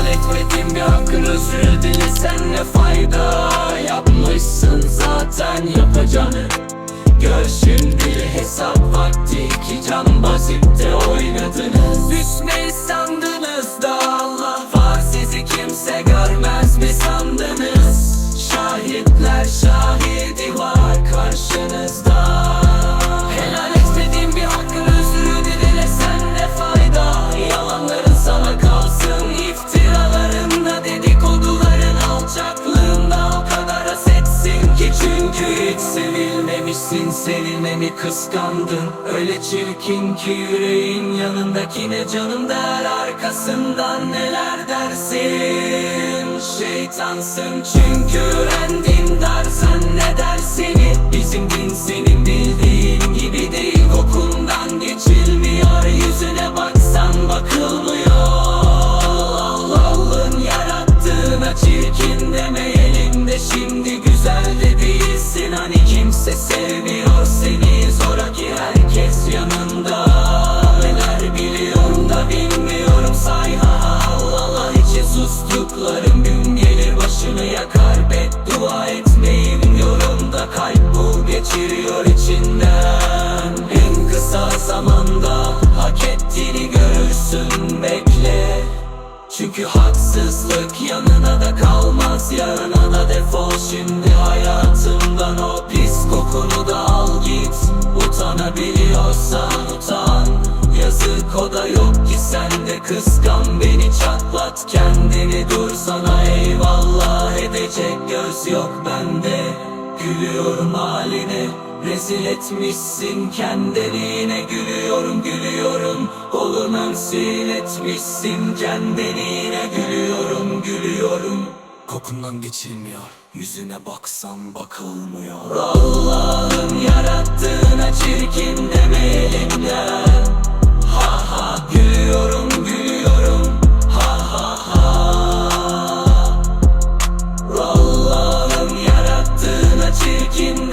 Kontrol etmedim bir hakkın özür dilesen ne fayda? Yapmışsın zaten yapacağını. Gör şimdi hesap vakti ki can basitte oynadınız. Düşmeyi sandınız sevilmemişsin sevilmemi kıskandın? Öyle çirkin ki yüreğin yanındakine canım der Arkasından neler dersin? Şeytansın çünkü öğrendin dar Zanneder seni Bizim kimse sevmiyor seni. Zoraki herkes yanında. Neler biliyorum da bilmiyorum. Say ha Allah Allah içi sustuklarım. Gün gelir başını yakar Beddua etmeyim. Yorumda kalp bul geçiriyor içinden. En kısa zamanda hak ettiğini görürsün bekle. Çünkü haksızlık yanına da kalmaz Yarına da defol. Şimdi hayatımdan kıskan Beni çatlat kendini. Dur sana eyvallah Edecek göz yok bende. Gülüyorum haline Rezil etmişsin kendini. Yine gülüyorum gülüyorum. Kolunu sil etmişsin kendini. Yine gülüyorum gülüyorum. Kokundan geçilmiyor Yüzüne baksam bakılmıyor. Allah'ın yarattığına çirkin de begin